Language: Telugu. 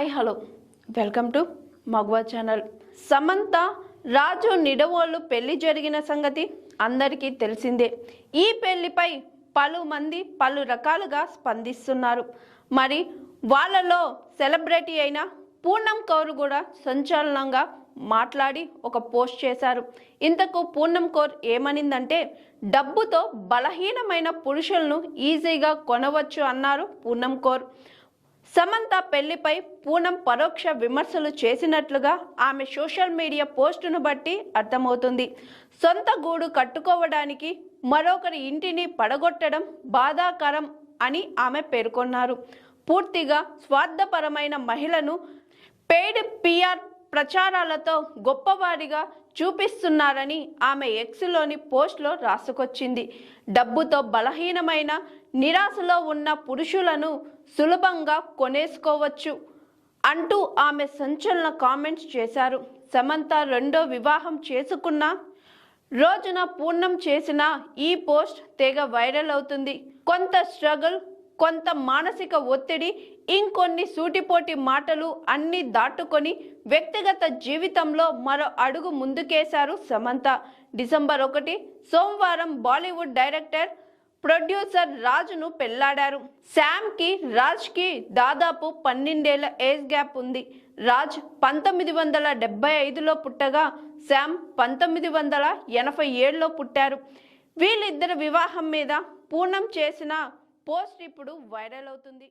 Hi hello. Welcome to Maguva channel. Samantha Raju Nidavollu పెళ్ళి జరిగిన సంగతి అందరికీ తెలిసిందే. ఈ పెళ్ళిపై పలుమంది పలు రకాలుగా స్పందిస్తున్నారు. మరి వాళ్ళలో సెలబ్రిటీ అయిన పూర్ణం కౌర్ కూడా సంచలనంగా మాట్లాడి ఒక పోస్ట్ చేశారు. ఇంతకు పూర్ణం కౌర్ ఏమనిందంటే డబ్బుతో బలహీనమైన పురుషులను ఈజీగా కొనవచ్చు అన్నారు పూనం కౌర్. సమంత పెళ్ళిపై పూనం పరోక్ష విమర్శలు చేసినట్లుగా ఆమె సోషల్ మీడియా పోస్టును బట్టి అర్థమవుతుంది. సొంత గూడు కట్టుకోవడానికి మరొకరి ఇంటిని పడగొట్టడం బాధాకరం అని ఆమె పేర్కొన్నారు. పూర్తిగా స్వార్థపరమైన మహిళను పెయిడ్ పిఆర్ ప్రచారాలతో గొప్పవారిగా చూపిస్తున్నారని ఆమె ఎక్స్లోని పోస్ట్లో రాసుకొచ్చింది. డబ్బుతో బలహీనమైన నిరాశలో ఉన్న పురుషులను సులభంగా కొనేసుకోవచ్చు అంటూ ఆమె సంచలన కామెంట్స్ చేశారు. సమంత రెండో వివాహం చేసుకున్న రోజున పూర్ణం చేసిన ఈ పోస్ట్ తెగ వైరల్ అవుతుంది. కొంత స్ట్రగుల్ కొంత మానసిక ఒత్తిడి ఇంకొన్ని సూటిపోటి మాటలు అన్ని దాటుకొని వ్యక్తిగత జీవితంలో మరో అడుగు ముందుకేశారు సమంత. డిసెంబర్ ఒకటి సోమవారం బాలీవుడ్ డైరెక్టర్ ప్రొడ్యూసర్ రాజును పెళ్ళాడారు. శామ్కి రాజ్కి దాదాపు పన్నెండేళ్ళ ఏజ్ గ్యాప్ ఉంది. రాజ్ పంతొమ్మిది వందల డెబ్బై ఐదులో పుట్టగా శామ్ పంతొమ్మిది వందల ఎనభై ఏడులో పుట్టారు. వీళ్ళిద్దరి వివాహం మీద పూర్ణం చేసిన పోస్ట్ ఇప్పుడు వైరల్ అవుతుంది.